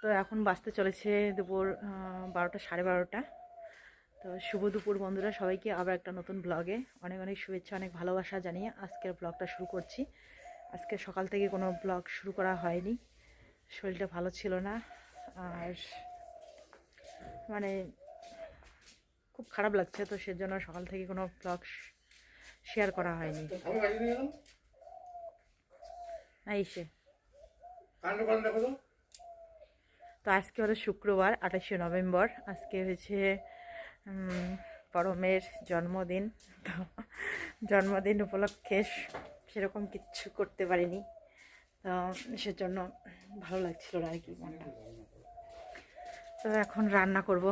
তো এখন বাঁচতে চলেছে দুপুর বারোটা সাড়ে বারোটা। তো শুভ দুপুর বন্ধুরা সবাইকে আবার একটা নতুন ব্লগে অনেক অনেক শুভেচ্ছা অনেক ভালোবাসা জানিয়ে আজকের ব্লগটা শুরু করছি। আজকে সকাল থেকে কোনো ব্লগ শুরু করা হয়নি শরীরটা ভালো ছিল না। আর মানে খুব খারাপ লাগছে তো সেজন্য সকাল থেকে কোনো ব্লগ শেয়ার করা হয়নি। বাড়ি এই সে। তো আজকে হলো শুক্রবার, আঠাশে নভেম্বর। আজকে হয়েছে পরমের জন্মদিন। তো জন্মদিন উপলক্ষে সেরকম কিচ্ছু করতে পারিনি। তো সেজন্য ভালো লাগছিল না আর কি মনটা। তো এখন রান্না করব।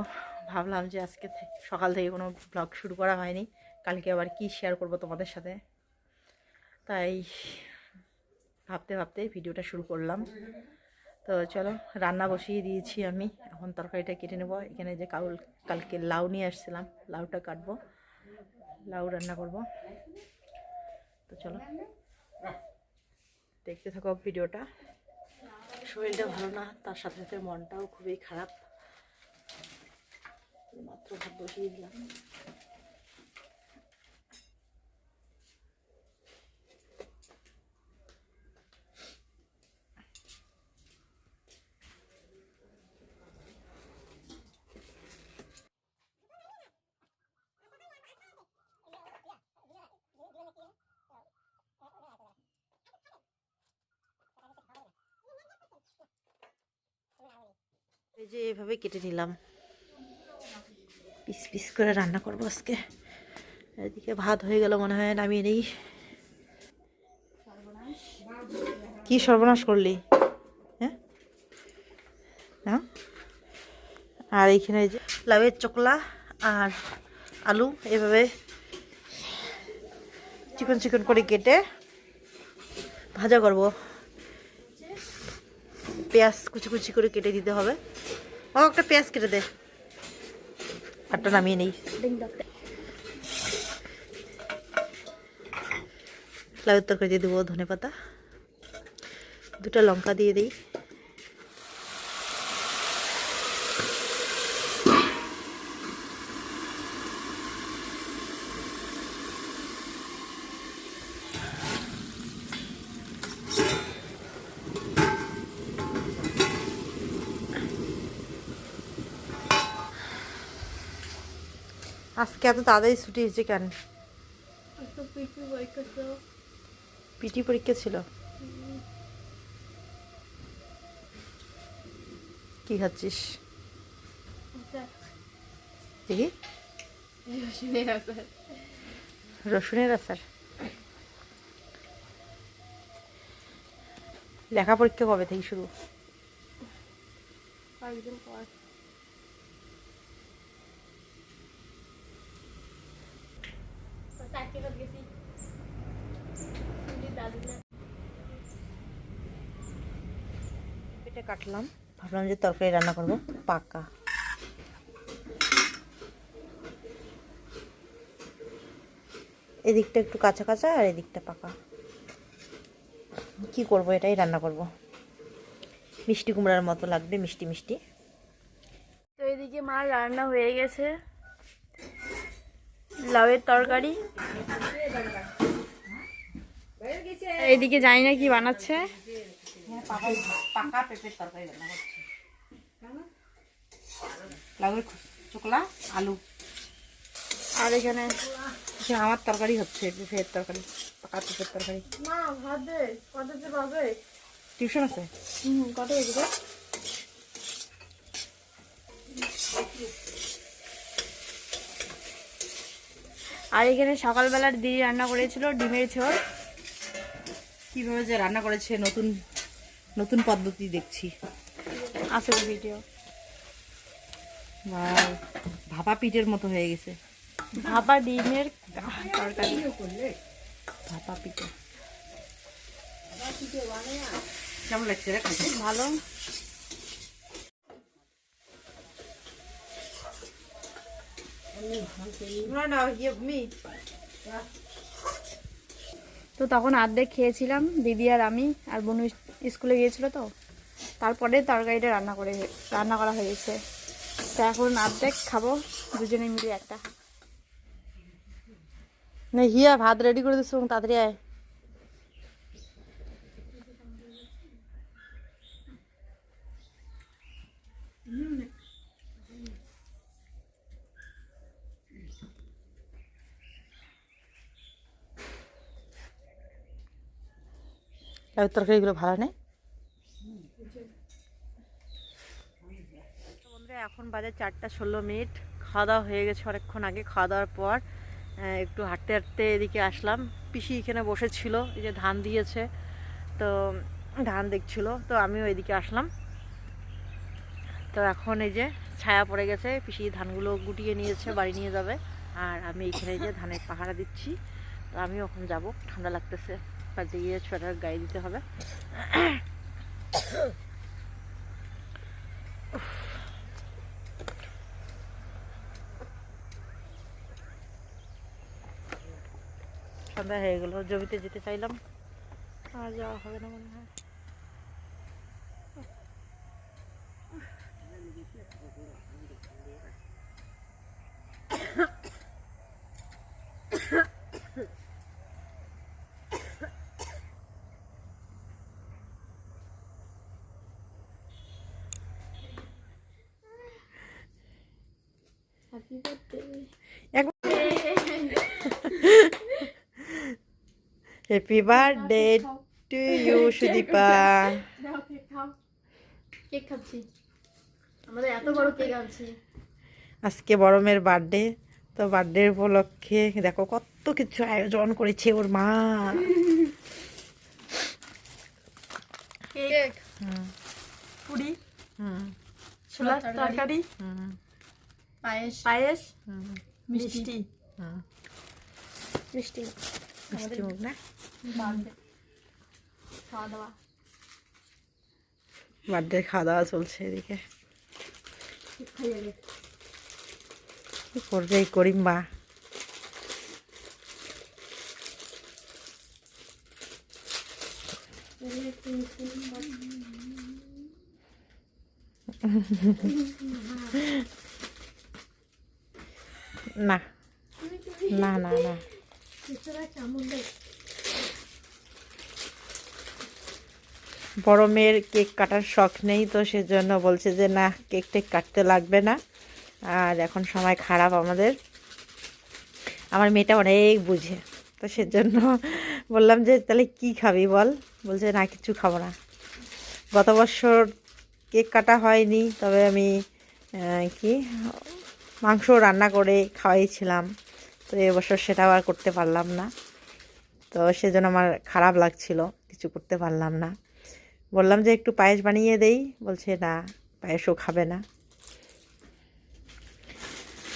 ভাবলাম যে আজকে সকাল থেকে কোনো ব্লগ শুরু করা হয়নি। কালকে আবার কি শেয়ার করব তোমাদের সাথে? তাই ভাবতে ভাবতে ভিডিওটা শুরু করলাম। তো চলো, রান্না বসিয়ে দিয়েছি আমি। এখন তরকারিটা কেটে নেব। এখানে যে কাউল কালকে লাউ নিয়ে আসছিলাম, লাউটা কাটবো। লাউ রান্না করব। তো চলো, দেখতে থাকো ভিডিওটা। শরীরটা ভালো না, তার সাথে সাথে মনটাও খুবই খারাপ। মাত্র ভাত বসিয়ে দিলাম। এই যে এভাবে কেটে নিলাম। পিস পিস করে রান্না করব আজকে। এদিকে ভাত হয়ে গেল মনে হয়, নামিয়ে নেই। কি সর্বনাশ করলি? হ্যাঁ? হ্যাঁ? আর এইখানে এই যে লাউয়ের চকলা আর আলু এভাবে চিকন চিকন করে কেটে ভাজা করব। পেঁয়াজ কুচি কুচি করে কেটে দিতে হবে। ও একটা পেঁয়াজ কেটে দে। আটটা নামিয়ে নেই। লাউ তরকারি দিয়ে দেবো ধনে পাতা দুটো লঙ্কা দিয়ে দিই। আজকে এত তাড়াতাড়ি ছুটি হয়েছে কেন? পিটি পরীক্ষা ছিল। কি খাচ্ছিস? দেখি। রসুনের আচার। লেখা পরীক্ষা কবে থেকে শুরু? এটা কাটলাম ভাবলাম যে তরকারি রান্না করব, পাকা। এদিকটা একটু কাঁচা কাঁচা আর এদিকটা পাকা। কি করব এটাই রান্না করব। মিষ্টি কুমড়ার মতো লাগবে, মিষ্টি মিষ্টি। তো এদিকে মা রান্না হয়ে গেছে। লাউয়ের তরকারি। এদিকে জানি না কি বানাচ্ছে। পাকা পেঁপের তরকারি রান্না করছি। লাউয়ের চোকলা আলু। আর এখানে আমার তরকারি হচ্ছে পেঁপের তরকারি পাকা পেঁপের তরকারি। টিউশন আছে? কত এদিকে আর এখানে সকালবেলার দিদি রান্না করেছিল ডিমের ঝোল। কীভাবে যে রান্না করেছে নতুন নতুন পদ্ধতি দেখছি। আছে ভিডিও ভাপা পিঠের মতো হয়ে গেছে। ভাপা ডিমের তরকারি। ভাপা পিঠে। কেমন লাগছে রে? ভালো। না না ইয়ে তো তখন অর্ধেক খেয়েছিলাম দিদি আর আমি আর বোন স্কুলে গিয়েছিল তো। তারপরে তরকারিটা রান্না করে রান্না করা হয়েছে। তা এখন আর্ধেক খাব, দুজনে মিলে একটা। না, হিয়া ভাত রেডি করে দিস তাড়াতাড়ি আয়। লাউ তরকারিগুলো ভালো নেই। এখন বাজে চারটা ষোলো মিনিট। খাওয়া দাওয়া হয়ে গেছে অনেকক্ষণ আগে। খাওয়া দাওয়ার পর একটু হাঁটতে হাঁটতে এদিকে আসলাম। পিসি এখানে বসেছিল, এই যে ধান দিয়েছে। তো ধান দেখছিল, তো আমিও এদিকে আসলাম। তো এখন এই যে ছায়া পড়ে গেছে। পিসি ধানগুলো গুটিয়ে নিয়েছে, বাড়ি নিয়ে যাবে। আর আমি এখানে যে ধানের পাহারা দিচ্ছি। তো আমিও এখন যাব। ঠান্ডা লাগতেছে। কাজে গিয়ে সোয়েটার গায়ে দিতে হবে। সন্ধ্যা হয়ে গেল, জমিতে যেতে চাইলাম। আর যাওয়া হবে না মনে হয়। Happy birthday to you Sudipa দাও কেক খাও কেক খাচ্ছি আমাদের এত বড় কেক আনছি আজকে বড় মেয়ের বার্থডে তো বার্থডে উপলক্ষে দেখো কত কিছু আয়োজন করেছে ওর মা। কেক হুম। পুরি। হুম। ছোলার তরকারি। হুম। পায়েস পায়েস হুম মিষ্টি মিষ্টি মিষ্টি মুখ না খাওয়া দাওয়া বার্থডে খাওয়া দাওয়া চলছে এদিকে। কি করবে এই করিম মা? না। না না না। বড় মেয়ের কেক কাটার শখ নেই তো, সেজন্য বলছে যে, না, কেক টেক কাটতে লাগবে না। আর এখন সময় খারাপ আমাদের। আমার মেয়েটা অনেক বুঝে। তো সেজন্য বললাম যে, তাহলে কি খাবি বল? বলছে, না, কিছু খাব না। গত বছর কেক কাটা হয়নি, তবে আমি কি? মাংস রান্না করে খাওয়াইছিলাম। তো এবছর সেটা আর করতে পারলাম না। তো সেজন্য আমার খারাপ লাগছিল, কিছু করতে পারলাম না। বললাম যে একটু পায়েস বানিয়ে দেই। বলছে, না, পায়েসও খাবে না।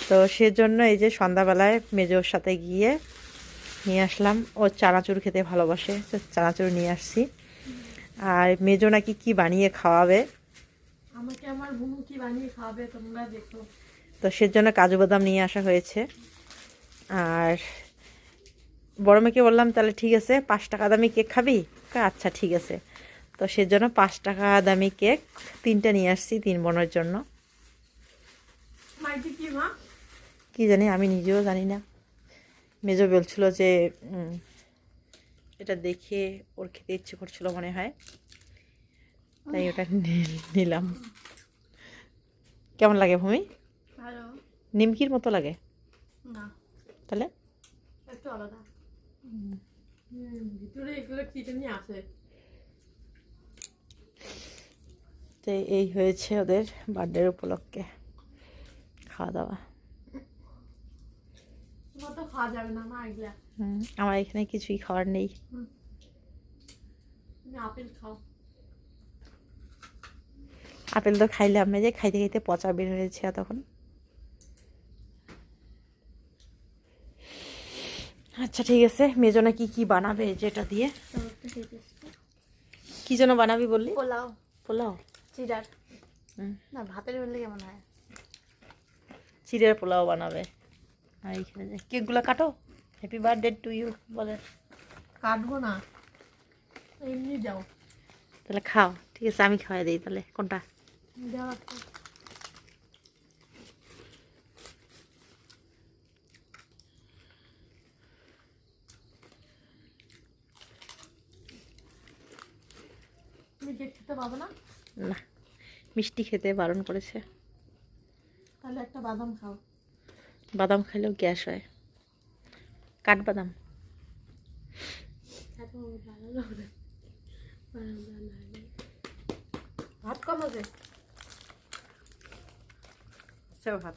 তো সেজন্য এই যে সন্ধ্যাবেলায় মেজোর সাথে গিয়ে নিয়ে আসলাম। ও চানাচুর খেতে ভালোবাসে, তো চানাচুর নিয়ে আসছি। আর মেজো নাকি কি বানিয়ে খাওয়াবে? আমাকে আমার বুনু কি বানিয়ে খাওয়াবে তোমরা দেখো। তো সেজন্য কাজু বাদাম নিয়ে আসা হয়েছে। আর বড় মেয়েকে বললাম তাহলে ঠিক আছে পাঁচ টাকা দামি কেক খাবি? আচ্ছা ঠিক আছে। তো সেজন্য পাঁচ টাকা দামি কেক তিনটা নিয়ে আসছি তিন বোনের জন্য। কি জানি আমি নিজেও জানি না। মেজো বলছিল যে এটা দেখে ওর খেতে ইচ্ছে করছিল মনে হয়। তাই ওটা নিলাম। কেমন লাগে ভূমি? ভালো। নিমকির মতো লাগে? না। তাহলে? একটু আলাদা। ভিতরে এগুলো কি জানি আছে। তো এই হয়েছে ওদের বার্থডের উপলক্ষে খাওয়া দাওয়া খাওয়া যাবে না হুম, আমার এখানে কিছুই খাওয়ার নেই। আপেল খাও। আপেল তো খাইলাম না যে খাইতে খাইতে পচা বের হয়েছে তখন আচ্ছা ঠিক আছে। মেজনা কি কি বানাবে যেটা দিয়ে? কি যেন বানাবি বললি? পোলাও। পোলাও? চিড়ার। না ভাতের বললে কেমন হয়? চিড়ের পোলাও বানাবে। আর এইখানে যে কেকগুলো কাটো। হ্যাপি বার্থডে টু ইউ বলে। কাটবো না। এমনি যাও। তাহলে খাও। ঠিক আছে আমি খাওয়াই দিই তাহলে। কোনটা দেওয়া তুমি কেক খেতে পাবো না? না মিষ্টি খেতে বারণ করেছে। তাহলে একটা বাদাম খাও। বাদাম খাইলেও গ্যাস হয়। কাঠবাদাম। ভাত কম আছে ভাত।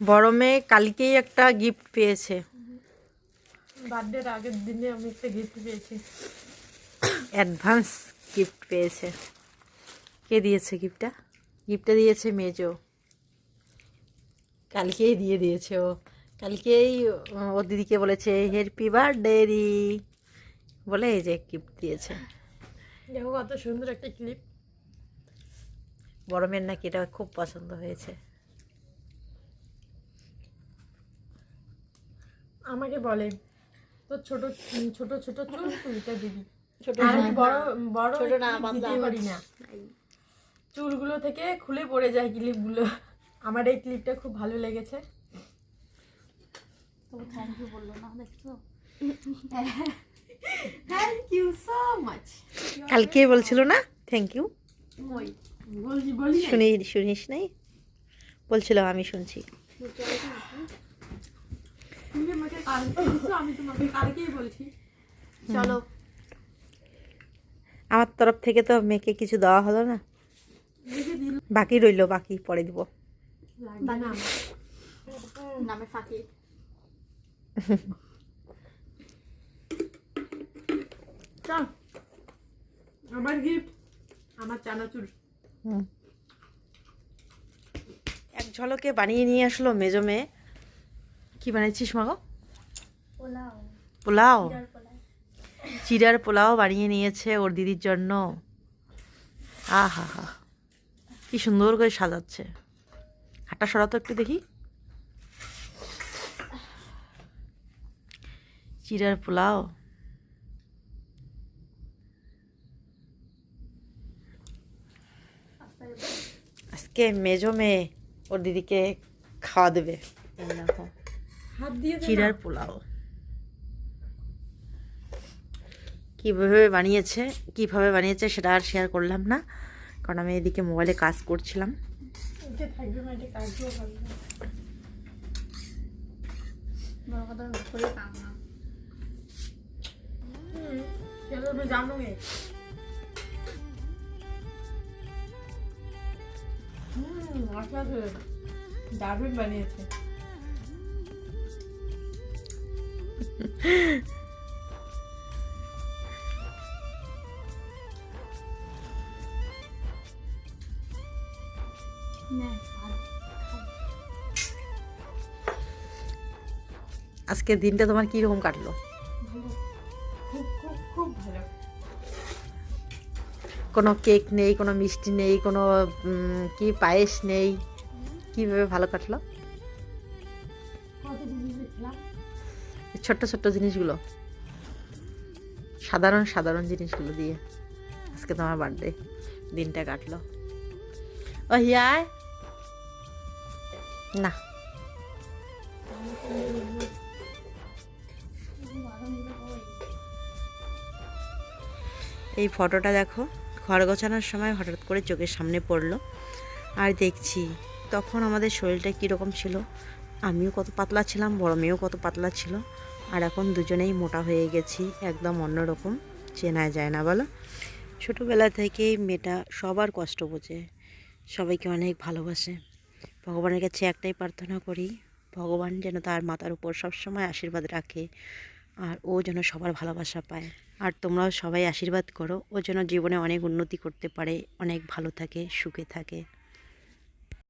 বড় মেয়ে কালকেই একটা গিফট পেয়েছে। বার্থডের আগের দিনে আমি একটা গিফট পেয়েছি। অ্যাডভান্স গিফট পেয়েছে। কে দিয়েছে গিফটটা? গিফটটা দিয়েছে মেজো। কালকেই দিয়ে দিয়েছে ও। কালকেই ও- দিদিকে বলেছে হ্যাপি বার্থডে দি বলে এই যে গিফট দিয়েছে। দেখো কত সুন্দর একটা ক্লিপ। বড় মেয়ের নাকি এটা খুব পছন্দ হয়েছে। আমাকে বলে তোর ছোট ছোট ছোট চুল তুইটা দিবি। চুলগুলো থেকে খুলে পড়ে যায় ক্লিপগুলো। আমার এই ক্লিপটা খুব ভালো লেগেছে। থ্যাংক ইউ বলল না দেখছ? থ্যাংক ইউ সো মাচ কালকে বলছিল না? থ্যাংক ইউ বলছি শুনি শুনিস নাই? বলছিল আমি শুনছি। আমি তোমাকে কালকেই বলছি। চলো। আমার তরফ থেকে তো মেয়েকে কিছু দেওয়া হলো না। বাকি রইল বাকি পরে দিব। আমার। চল আমার গিফট আমার চানাচুর। হুম। এক ঝলকে বানিয়ে নিয়ে আসলো মেজো মেয়ে। কি বানিয়েছিস মাগো পোলাও। পোলাও? চিড়ার পোলাও বানিয়ে নিয়েছে ওর দিদির জন্য। আহা হা কি সুন্দর করে সাজাচ্ছে। হাঁটা সরাতো একটু দেখি। চিড়ার পোলাও। আজকে মেজো মেয়ে ওর দিদিকে খাওয়া দেবে। চিড়ার পোলাও। কীভাবে বানিয়েছে কীভাবে বানিয়েছে সেটা আর শেয়ার করলাম না কারণ আমি এদিকে মোবাইলে কাজ করছিলাম। উঠে থাকবে আজকের দিনটা তোমার কাটলো? খুব খুব ভালো কোনো কেক নেই, কোনো মিষ্টি নেই, কোনো কি পায়েস নেই, কীভাবে ভালো কাটলো? ছোট্ট ছোট্ট জিনিসগুলো, সাধারণ সাধারণ জিনিসগুলো দিয়ে আজকে তোমার বার্থডে দিনটা কাটলো। ও হিয়ায় না। এই ফটোটা দেখো, ঘর গোছানোর সময় হঠাৎ করে চোখের সামনে পড়ল। আর দেখছি, তখন আমাদের শরীরটা কীরকম ছিল? আমিও কত পাতলা ছিলাম, বড় মেয়েও কত পাতলা ছিল। আর এখন দুজনেই মোটা হয়ে গেছি, একদম অন্যরকম চেনা যায় না বলো। ছোটোবেলা থেকেই মেয়েটা সবার কষ্ট বোঝে, সবাইকে অনেক ভালোবাসে। ভগবানের কাছে একটাই প্রার্থনা করি, ভগবান যেন তার মাতার উপর সবসময় আশীর্বাদ রাখে আর ও যেন সবার ভালোবাসা পায়। আর তোমরাও সবাই আশীর্বাদ করো, ও যেন জীবনে অনেক উন্নতি করতে পারে, অনেক ভালো থাকে, সুখে থাকে।